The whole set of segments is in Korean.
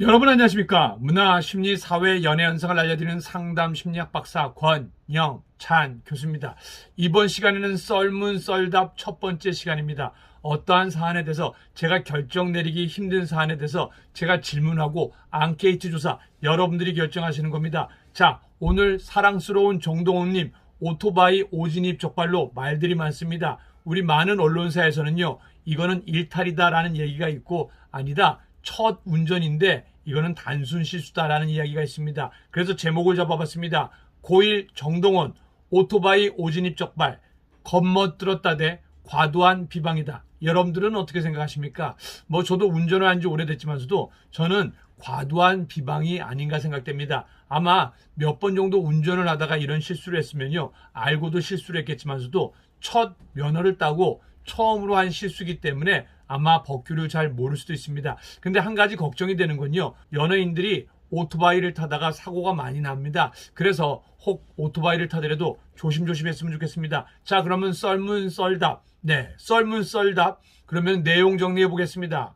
여러분 안녕하십니까? 문화, 심리, 사회, 연애 현상을 알려드리는 상담 심리학 박사 권영찬 교수입니다. 이번 시간에는 썰문 썰답 첫 번째 시간입니다. 어떠한 사안에 대해서 제가 결정 내리기 힘든 사안에 대해서 제가 질문하고 앙케이트 조사 여러분들이 결정하시는 겁니다. 자, 오늘 사랑스러운 정동훈님 오토바이 오진입 적발로 말들이 많습니다. 우리 많은 언론사에서는요, 이거는 일탈이다라는 얘기가 있고 아니다. 첫 운전인데 이거는 단순 실수다라는 이야기가 있습니다. 그래서 제목을 잡아봤습니다. 고1 정동원 오토바이 오진입 적발 겁먹들었다 대 과도한 비방이다. 여러분들은 어떻게 생각하십니까? 뭐 저도 운전을 한 지 오래됐지만서도 저는 과도한 비방이 아닌가 생각됩니다. 아마 몇 번 정도 운전을 하다가 이런 실수를 했으면요. 알고도 실수를 했겠지만서도 첫 면허를 따고 처음으로 한 실수기 때문에 아마 법규를 잘 모를 수도 있습니다. 근데 한 가지 걱정이 되는 건요. 연예인들이 오토바이를 타다가 사고가 많이 납니다. 그래서 혹 오토바이를 타더라도 조심조심 했으면 좋겠습니다. 자, 그러면 썰문 썰답. 네, 썰문 썰답. 그러면 내용 정리해 보겠습니다.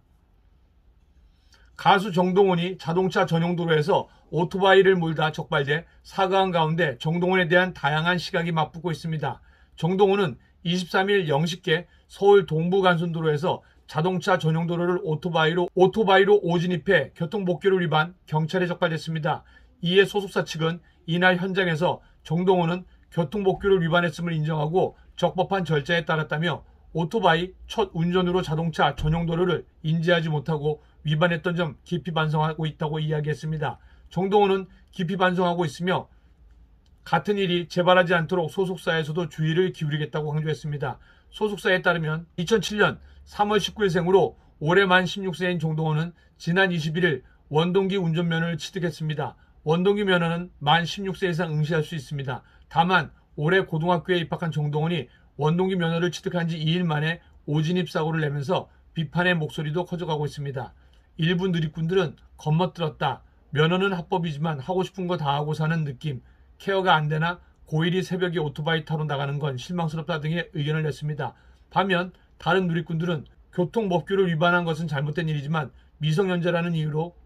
가수 정동원이 자동차 전용 도로에서 오토바이를 몰다 적발돼 사과한 가운데 정동원에 대한 다양한 시각이 맞붙고 있습니다. 정동원은 23일 0시께 서울 동부간선도로에서 자동차 전용 도로를 오토바이로 오토바이로 오진입해 교통복귀를 위반 경찰에 적발됐습니다. 이에 소속사 측은 이날 현장에서 정동원은 교통복귀를 위반했음을 인정하고 적법한 절차에 따랐다며 오토바이 첫 운전으로 자동차 전용 도로를 인지하지 못하고 위반했던 점 깊이 반성하고 있다고 이야기했습니다. 정동원은 깊이 반성하고 있으며 같은 일이 재발하지 않도록 소속사에서도 주의를 기울이겠다고 강조했습니다. 소속사에 따르면 2007년 3월 19일 생으로 올해 만 16세인 정동원은 지난 21일 원동기 운전면허를 취득했습니다. 원동기 면허는 만 16세 이상 응시할 수 있습니다. 다만 올해 고등학교에 입학한 정동원이 원동기 면허를 취득한 지 2일 만에 오진입 사고를 내면서 비판의 목소리도 커져가고 있습니다. 일부 누리꾼들은 겁먹들었다. 면허는 합법이지만 하고 싶은 거 다 하고 사는 느낌. 케어가 안 되나 고1이 새벽에 오토바이 타러 나가는 건 실망스럽다 등의 의견을 냈습니다. 반면 다른 누리꾼들은 교통법규를 위반한 것은 잘못된 일이지만 미성년자라는 이유로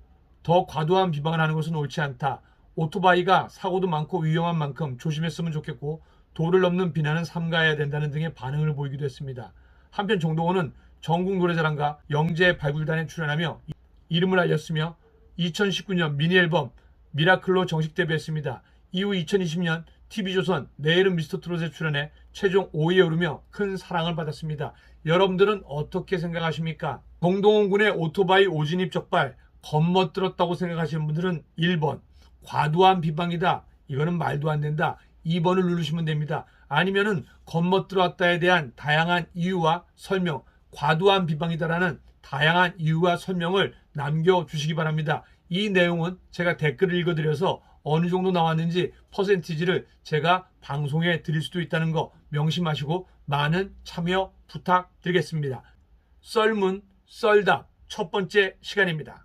더 과도한 비방을 하는 것은 옳지 않다. 오토바이가 사고도 많고 위험한 만큼 조심했으면 좋겠고 도를 넘는 비난은 삼가해야 된다는 등의 반응을 보이기도 했습니다. 한편 정동원은 전국 노래자랑과 영재 발굴단에 출연하며 이름을 알렸으며 2019년 미니 앨범 미라클로 정식 데뷔했습니다. 이후 2020년 TV조선 내일은 미스터트롯에 출연해 최종 5위에 오르며 큰 사랑을 받았습니다. 여러분들은 어떻게 생각하십니까? 정동원 군의 오토바이 오진입 적발 겁먹들었다고 생각하시는 분들은 1번 과도한 비방이다. 이거는 말도 안 된다. 2번을 누르시면 됩니다. 아니면은 겁먹들었다에 대한 다양한 이유와 설명, 과도한 비방이다라는 다양한 이유와 설명을 남겨주시기 바랍니다. 이 내용은 제가 댓글을 읽어드려서 어느 정도 나왔는지 퍼센티지를 제가 방송에 드릴 수도 있다는 거 명심하시고 많은 참여 부탁드리겠습니다. 썰문, 썰답 첫 번째 시간입니다.